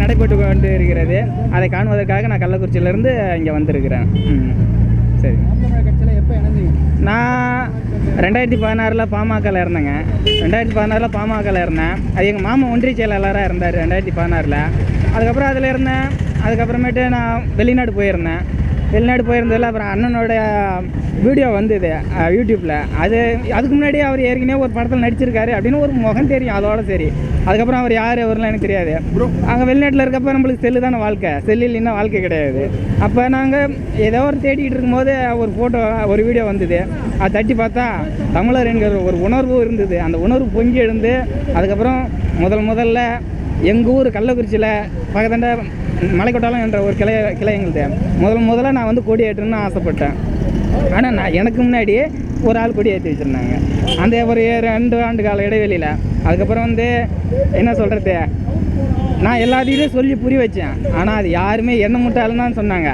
நடைபெற்று கொண்டு இருக்கிறது. அதை காணுவதற்காக நான் கள்ளக்குறிச்சியிலேருந்து இங்கே வந்திருக்கிறேன். சரி. எப்போ நான் ரெண்டாயிரத்தி பதினாறில் பாமகவில் இருந்தேங்க. ரெண்டாயிரத்தி பதினாறில் பாமகவில் இருந்தேன். அது எங்கள் மாமா ஒன்றிய செயலாளராக இருந்தார் ரெண்டாயிரத்தி பதினாறில். அதுக்கப்புறம் அதில் இருந்தேன். அதுக்கப்புறமேட்டு நான் வெளிநாடு போயிருந்தேன். வெளிநாடு போயிருந்ததில் அப்புறம் அண்ணனோட வீடியோ வந்தது யூடியூப்பில் அது அதுக்கு முன்னாடி அவர் ஏற்கனவே ஒரு படத்தில் நடிச்சிருக்காரு அப்படின்னு ஒரு முகம் தெரியும் அதோட சரி. அதுக்கப்புறம் அவர் யார் அவர்லாம் எனக்கு தெரியாது. அங்கே வெளிநாட்டில் இருக்கப்ப நம்மளுக்கு செல்லு தானே வாழ்க்கை. செல்லு இல்லைன்னா வாழ்க்கை கிடையாது. அப்போ நாங்கள் ஏதோ ஒரு தேடிக்கிட்டு இருக்கும்போது ஒரு ஃபோட்டோ ஒரு வீடியோ வந்தது. அது தட்டி பார்த்தா தமிழர் என்கிற ஒரு உணர்வு இருந்தது. அந்த உணர்வு பொங்கி எழுந்து அதுக்கப்புறம் முதல் முதல்ல எங்கள் ஊர் கள்ளக்குறிச்சியில் பக்கத்தாண்ட மலைக்கொட்டாலம் என்ற ஒரு கிளை கிளை எங்களுது முதல் முதல்ல நான் வந்து கொடி ஏற்றணும்னு ஆசைப்பட்டேன். ஆனால் நான் எனக்கு முன்னாடி ஒரு ஆள் கொடி ஏற்றி வச்சுருந்தாங்க. அந்த ஒரு ரெண்டு ஆண்டு கால இடைவெளியில். அதுக்கப்புறம் வந்து என்ன சொல்கிறது நான் எல்லாத்தையும் சொல்லி புரிய வச்சேன். ஆனால் அது யாருமே என்ன முட்டாளுன்னு சொன்னாங்க.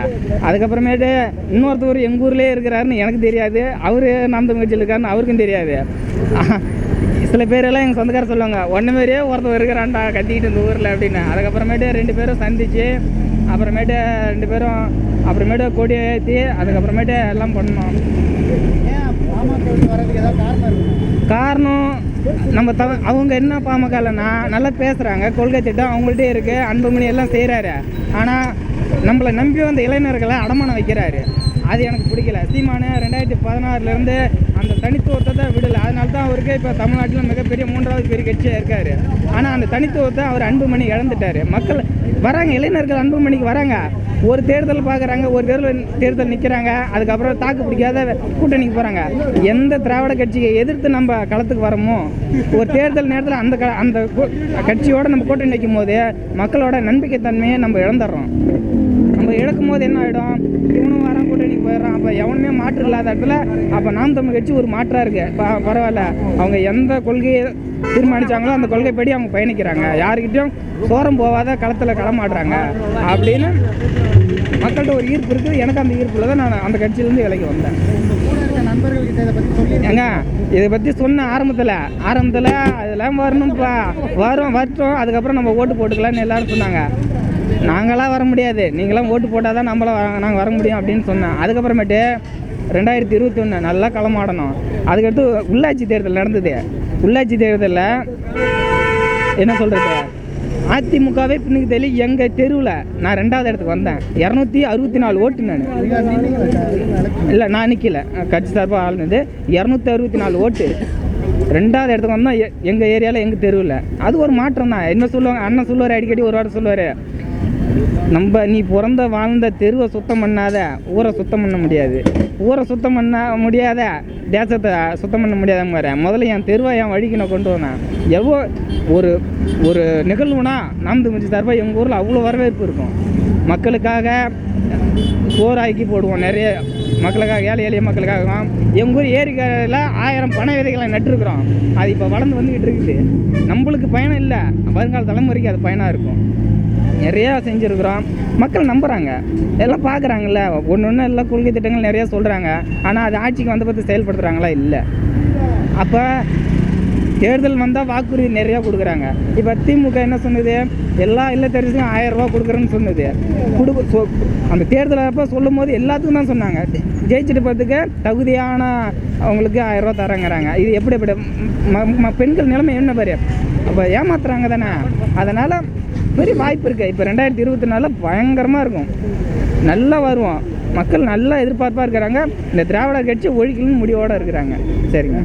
அதுக்கப்புறமேட்டு இன்னொருத்தவர் எங்கள் ஊர்லேயே இருக்கிறாருன்னு எனக்கு தெரியாது. அவர் நாம் தமிழ் கட்சியில் இருக்காருன்னு அவருக்கும் தெரியாது. சில பேரெல்லாம் எங்கள் சொந்தக்காரர் சொல்லுவாங்க ஒன்று மாதிரியே ஒருத்தர் இருக்கிறான்டா கத்திக்கிட்டு இந்த ஊரில் அப்படின்னு. அதுக்கப்புறமேட்டு ரெண்டு பேரும் சந்திச்சு அப்புறமேட்டு ரெண்டு பேரும் அப்புறமேட்டு கொடி ஏற்றி அதுக்கப்புறமேட்டு எல்லாம் பண்ணோம். ஏன் காரணம் காரணம் நம்ம த அவங்க என்ன பாமகலன்னா நல்லா பேசுகிறாங்க கொள்கை திட்டம் அவங்கள்ட்டே இருக்குது அன்புமணி எல்லாம் செய்கிறாரு ஆனால் நம்மளை நம்பி வந்த இளைஞர்களை அடமானம் வைக்கிறாரு. அது எனக்கு பிடிக்கல. சீமானு ரெண்டாயிரத்தி பதினாறுலேருந்து அந்த தனித்துவத்தை தான் விடலை. அதனால தான் அவருக்கு இப்போ தமிழ்நாட்டில் மிகப்பெரிய மூன்றாவது பெரிய கட்சியாக இருக்கார். ஆனால் அந்த தனித்துவத்தை அவர் அன்புமணி இழந்துட்டார். மக்கள் வராங்க இளைஞர்கள் அன்புமணிக்கு வராங்க. ஒரு தேர்தல் பார்க்குறாங்க ஒரு தேர்தல் தேர்தல் நிற்கிறாங்க அதுக்கப்புறம் தாக்கு பிடிக்காத கூட்டணிக்கு போகிறாங்க எந்த திராவிட கட்சியை எதிர்த்து நம்ம களத்துக்கு வரமோ ஒரு தேர்தல் நேரத்தில் அந்த க அந்த கட்சியோடு நம்ம கூட்டணி வைக்கும் போது மக்களோட நம்பிக்கைத்தன்மையை நம்ம இழந்துடுறோம். நம்ம இழக்கும் போது என்ன ஆகிடும் இவனும் வரான் கூட அப்போ எவனுமே மாற்று இல்லாத இடத்துல அப்போ நாம் தமிழ் கட்சி ஒரு மாற்றாக இருக்கு. ப பரவாயில்ல. அவங்க எந்த கொள்கையை தீர்மானிச்சாங்களோ அந்த கொள்கைப்படி அவங்க பயணிக்கிறாங்க. யாருக்கிட்டையும் சோரம் போகாத களத்தில் களமாடுறாங்க அப்படின்னு மக்கள்கிட்ட ஒரு ஈர்ப்பு இருக்குது. எனக்கு அந்த ஈர்ப்பில் தான் நான் அந்த கட்சியிலேருந்து விலைக்கு வந்தேன். ஏங்க இதை பற்றி சொன்ன ஆரம்பத்தில் ஆரம்பத்தில் அதெல்லாம் வரணும்ப்பா. வரும் வரட்டும். அதுக்கப்புறம் நம்ம ஓட்டு போட்டுக்கலாம்னு எல்லாரும் சொன்னாங்க. நாங்களாம் வர முடியாது. நீங்களாம் ஓட்டு போட்டால் தான் நம்மளாம் வர நாங்கள் வர முடியும் அப்படின்னு சொன்னேன். அதுக்கப்புறமேட்டு ரெண்டாயிரத்தி இருபத்தி ஒன்று நல்லா களமாடணும் அதுக்கடுத்து உள்ளாட்சி தேர்தல் நடந்தது. உள்ளாட்சி தேர்தலில் என்ன சொல்கிறது அதிமுகவே பின்னுக்கு தெரியல எங்கள் தெருவில் நான் ரெண்டாவது இடத்துக்கு வந்தேன். இரநூத்தி அறுபத்தி நாலு ஓட்டு நான். இல்லை நான் நிற்கல கட்சி சார்பாக ஆளுனது இரநூத்தி அறுபத்தி நாலு ஓட்டு. ரெண்டாவது இடத்துக்கு வந்தால் எங்கள் ஏரியாவில் எங்கள் தெருவில். அது ஒரு மாற்றம் தான் என்ன சொல்லுவாங்க? அண்ணன் சொல்லுவார் அடிக்கடி ஒரு வாரம் சொல்லுவார். நம்ம நீ பிறந்த வாழ்ந்த தெருவை சுத்தம் பண்ணாத ஊரை சுத்தம் பண்ண முடியாது. ஊரை சுத்தம் பண்ண முடியாத தேசத்தை சுத்தம் பண்ண முடியாத மாதிரி முதல்ல என் தெருவை என் வழிக்கு நான் கொண்டு வந்தேன். எவ்வளோ ஒரு ஒரு நிகழ்வுனா நாம் முடிஞ்சு சார்பாக எங்கள் ஊரில் அவ்வளோ வரவேற்பு இருக்கும். மக்களுக்காக சோறாக்கி போடுவோம் நிறைய மக்களுக்காக ஏழை எளிய மக்களுக்காக. எங்கள் ஊர் ஏரிக்கரையில் ஆயிரம் பனை விதைகளை நட்டுருக்குறோம். அது இப்போ வளர்ந்து வந்துக்கிட்டு இருக்குது. நம்மளுக்கு பயணம் இல்லை. வருங்கால தலைமுறைக்கு அது பயனாக இருக்கும். நிறையா செஞ்சுருக்குறோம். மக்கள் நம்புகிறாங்க எல்லாம் பார்க்குறாங்கல்ல ஒன்று ஒன்று எல்லாம் கொள்கை திட்டங்கள் நிறையா சொல்கிறாங்க ஆனால் அது ஆட்சிக்கு வந்த பார்த்து செயல்படுத்துகிறாங்களா இல்லை. அப்போ தேர்தல் வந்தால் வாக்குறுதி நிறையா கொடுக்குறாங்க. இப்போ திமுக என்ன சொன்னது? எல்லா இல்லத்தரசியும் ஆயிரம் ரூபா கொடுக்குறேன்னு சொன்னது. கொடுக்க சொ அந்த தேர்தல் அப்போ சொல்லும் போது எல்லாத்துக்கும் தான் சொன்னாங்க. ஜெயிச்சுட்டு பார்த்துக்க தகுதியான அவங்களுக்கு ஆயிரம் ரூபா தராங்கிறாங்க இது எப்படி எப்படி? ம- ம- பெண்கள் நிலைமை என்ன பாரு? அப்போ ஏமாத்துறாங்க தானே. அதனால் பெரிய வாய்ப்பு இருக்குது இப்போ ரெண்டாயிரத்தி இருபத்தி நாலில் பயங்கரமாக இருக்கும். நல்லா வருவோம் மக்கள் நல்லா எதிர்பார்ப்பாக இருக்கிறாங்க. இந்த திராவிட கட்சி ஒழிக்கணும்னு முடிவோடு இருக்கிறாங்க. சரிங்க.